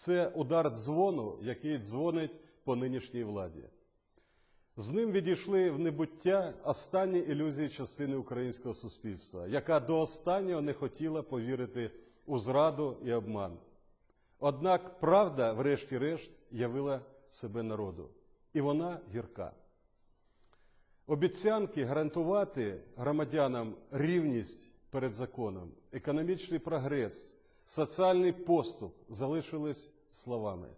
Це удар дзвону, який дзвонить по нинішній владі. З ним відійшли в небуття останні ілюзії частини українського суспільства, яка до останнього не хотіла повірити у зраду і обман. Однак правда, врешті-решт, явила себе народу, і вона гірка. Обіцянки гарантувати громадянам рівність перед законом, економічний прогрес, соціальний поступ залишились словами.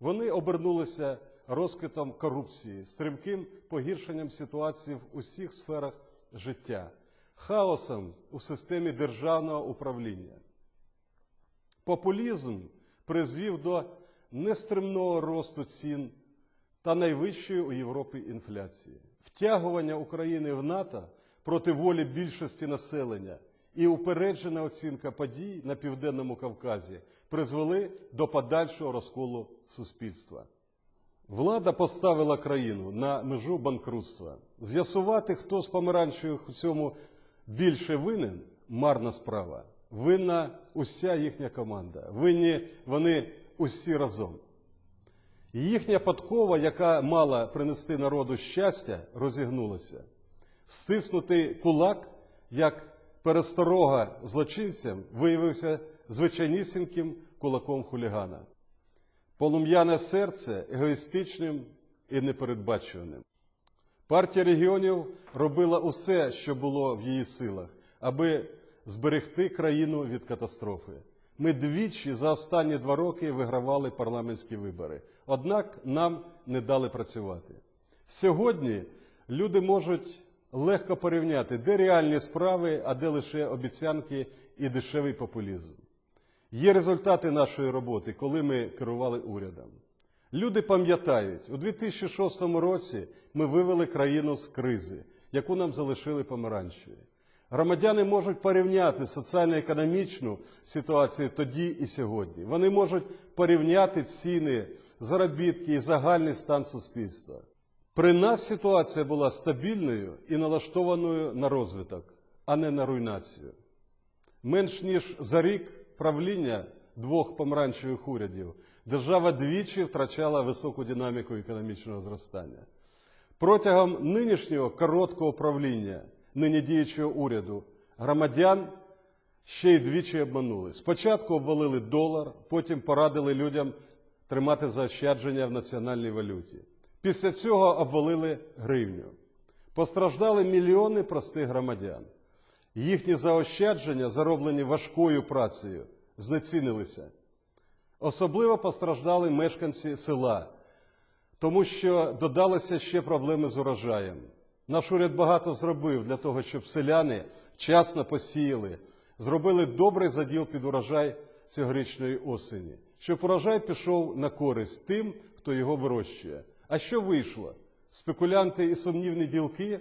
Вони обернулися розквітом корупції, стрімким погіршенням ситуації в усіх сферах життя, хаосом у системі державного управління. Популізм призвів до нестримного росту цін та найвищої у Європі інфляції, втягування України в НАТО проти волі більшості населення і упереджена оцінка подій на Південному Кавказі призвели до подальшого розколу суспільства. Влада поставила країну на межу банкрутства. З'ясувати, хто з помаранчевих у цьому більше винен марна справа. Винна уся їхня команда. Винні вони усі разом. Їхня подкова, яка мала принести народу щастя, розігнулася. Стиснутий кулак, як пересторога злочинцям, виявився звичайнісіньким кулаком хулігана. Полум'яне серце егоїстичним і непередбачуваним. Партія регіонів робила усе, що було в її силах, аби зберегти країну від катастрофи. Ми двічі за останні два роки вигравали парламентські вибори, однак нам не дали працювати. Сьогодні люди можуть легко порівняти, де реальні справи, а де лише обіцянки і дешевий популізм. Є результати нашої роботи, коли ми керували урядом. Люди пам'ятають, у 2006 році ми вивели країну з кризи, яку нам залишили помаранчеві. Громадяни можуть порівняти соціально-економічну ситуацію тоді і сьогодні. Вони можуть порівняти ціни, заробітки і загальний стан суспільства. При нас ситуація була стабільною і налаштованою на розвиток, а не на руйнацію. Менш ніж за рік правління двох помаранчевих урядів держава двічі втрачала високу динаміку економічного зростання. Протягом нинішнього короткого правління нині діючого уряду громадян ще й двічі обманули. Спочатку обвалили долар, потім порадили людям тримати заощадження в національній валюті. Після цього обвалили гривню. Постраждали мільйони простих громадян. Їхні заощадження, зароблені важкою працею, знецінилися. Особливо постраждали мешканці села, тому що додалися ще проблеми з урожаєм. Наш уряд багато зробив для того, щоб селяни вчасно посіяли, зробили добрий заділ під урожай цьогорічної осені, щоб урожай пішов на користь тим, хто його вирощує. А що вийшло? Спекулянти і сумнівні ділки,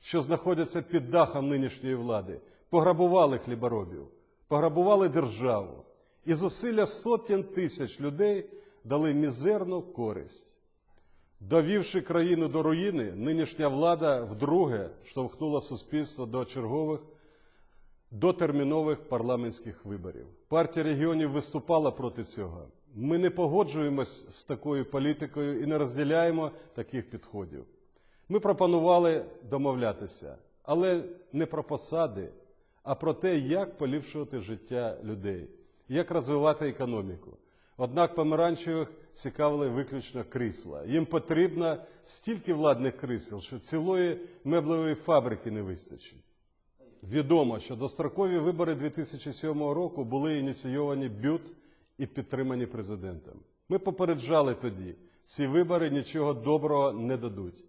що знаходяться під дахом нинішньої влади, пограбували хліборобів, пограбували державу і зусилля сотень тисяч людей дали мізерну користь. Довівши країну до руїни, нинішня влада вдруге штовхнула суспільство до чергових дотермінових парламентських виборів. Партія регіонів виступала проти цього. Ми не погоджуємось з такою політикою і не розділяємо таких підходів. Ми пропонували домовлятися, але не про посади, а про те, як поліпшувати життя людей, як розвивати економіку. Однак помаранчевих цікавили виключно крісла. Їм потрібно стільки владних крісел, що цілої меблевої фабрики не вистачить. Відомо, що дострокові вибори 2007 року були ініційовані БЮТ і підтримані президентом. Ми попереджали тоді, ці вибори нічого доброго не дадуть.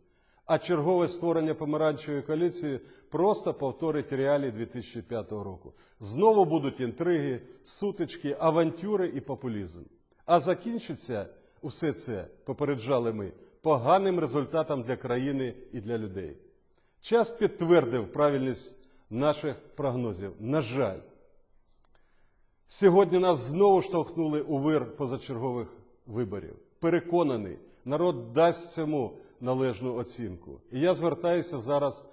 А чергове створення помаранчевої коаліції просто повторить реалії 2005 року. Знову будуть інтриги, сутички, авантюри і популізм. А закінчиться усе це, попереджали ми, поганим результатом для країни і для людей. Час підтвердив правильність наших прогнозів. На жаль, сьогодні нас знову штовхнули у вир позачергових виборів. Переконаний, народ дасть цьому належну оцінку. І я звертаюся зараз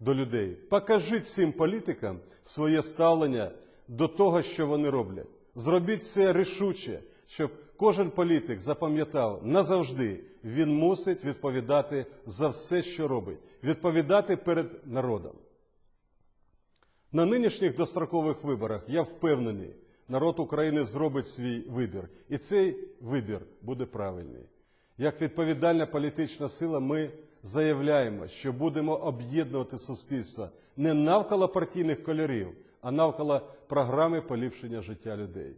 до людей. Покажіть цим політикам своє ставлення до того, що вони роблять. Зробіть це рішуче, щоб кожен політик запам'ятав назавжди, він мусить відповідати за все, що робить, відповідати перед народом. На нинішніх дострокових виборах я впевнений, народ України зробить свій вибір, і цей вибір буде правильний. Як відповідальна політична сила, ми заявляємо, що будемо об'єднувати суспільство не навколо партійних кольорів, а навколо програми поліпшення життя людей.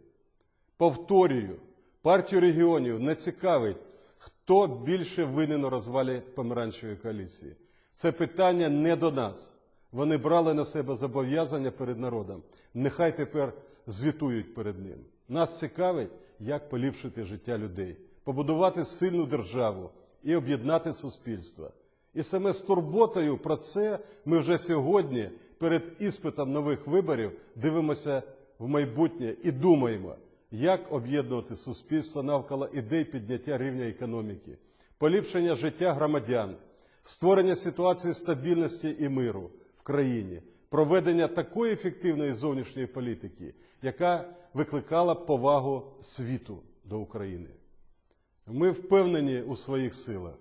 Повторюю, партію регіонів не цікавить, хто більше винен у розвалі помаранчевої коаліції. Це питання не до нас. Вони брали на себе зобов'язання перед народом. Нехай тепер звітують перед ним. Нас цікавить, як поліпшити життя людей, побудувати сильну державу і об'єднати суспільство. І саме з турботою про це ми вже сьогодні, перед іспитом нових виборів, дивимося в майбутнє і думаємо, як об'єднувати суспільство навколо ідей підняття рівня економіки, поліпшення життя громадян, створення ситуації стабільності і миру в країні, проведення такої ефективної зовнішньої політики, яка викликала повагу світу до України. Ми впевнені у своїх силах.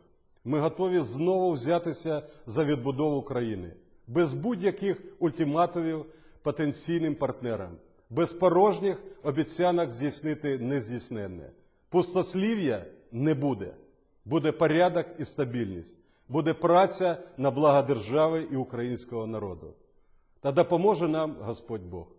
Ми готові знову взятися за відбудову країни без будь-яких ультиматумів потенційним партнерам, без порожніх обіцянок здійснити нездійсненне. Пустослів'я не буде. Буде порядок і стабільність, буде праця на благо держави і українського народу. Та допоможе нам Господь Бог.